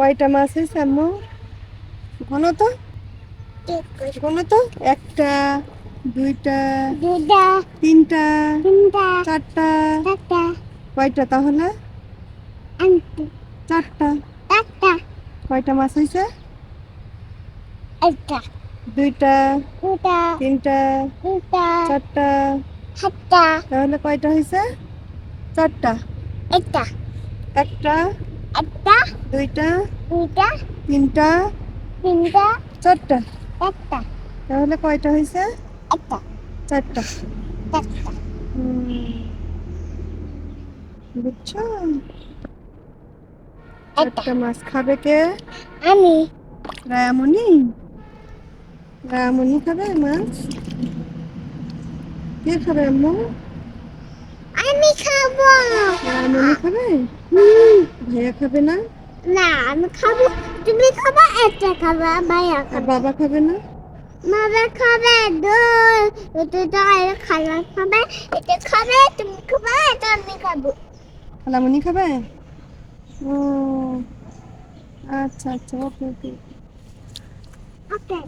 কয়টা মাছ হয়েছে আম্মু? ঘন তো? ঘন তো একটা দুইটা তিনটা তিনটা চারটা কয়টা তাহলে? চারটা। কয়টা মাছ হয়েছে? একটা দুইটা তিনটা তিনটা চারটা। তাহলে কয়টা হয়েছে? চারটা। একটা। একটা দুইটা দুইটা তিনটা তিনটা চারটা। চারটা তাহলে কয়টা হয়েছে? একটা। চারটা। চারটা। বুঝছ? একটা। একটা মাছ খাবে কে? আমি। রায়ামণি? রায়ামণি খাবে মাছ? কে খাবে আম্মু? আমি খাব। রায়ামণি খাবে? ভাইয়া খাবে না? না আমি খাব। তুমি খাবা একটা খাবা ভাইয়া আর খাবা। বাবা খাবে না? বাবা খাবে দুই এটা দই খালা খাবে এটা খাবে তুমি খাবে এটা আমি খাব। খালামণি খাবে? ও আচ্ছা আচ্ছা ওকে ওকে। ওকে।